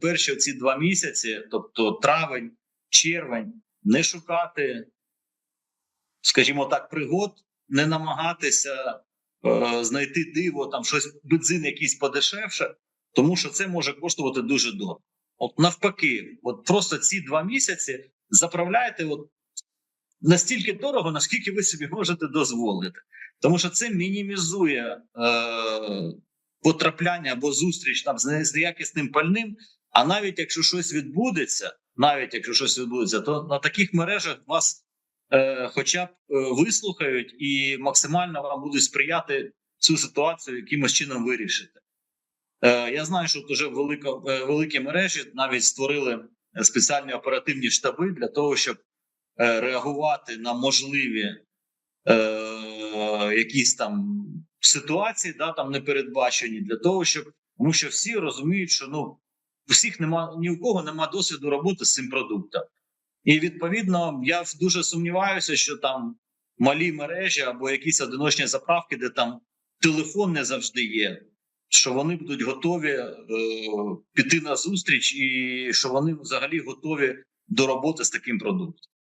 перші ці два місяці, тобто травень, червень, не шукати, скажімо так, пригод, не намагатися е, знайти диво, там щось бензин якийсь подешевше, тому що це може коштувати дуже дорого. От навпаки, от просто ці два місяці заправляйте от настільки дорого, наскільки ви собі можете дозволити, тому що це мінімізує е, потрапляння або зустріч там з, неякісним пальним. А навіть якщо щось відбудеться, навіть якщо щось відбудеться, то на таких мережах вас е, хоча б е, вислухають і максимально вам будуть сприяти цю ситуацію якимось чином вирішити. Е, я знаю, що дуже велика, е, великі мережі навіть створили спеціальні оперативні штаби для того, щоб е, реагувати на можливі е, якісь там ситуації, да, там непередбачені, для того, щоб тому що всі розуміють, що ну всіх нема ні у кого нема досвіду роботи з цим продуктом. І відповідно я дуже сумніваюся, що там малі мережі або якісь одиночні заправки, де там телефон не завжди є, що вони будуть готові е, піти на зустріч, і що вони взагалі готові до роботи з таким продуктом.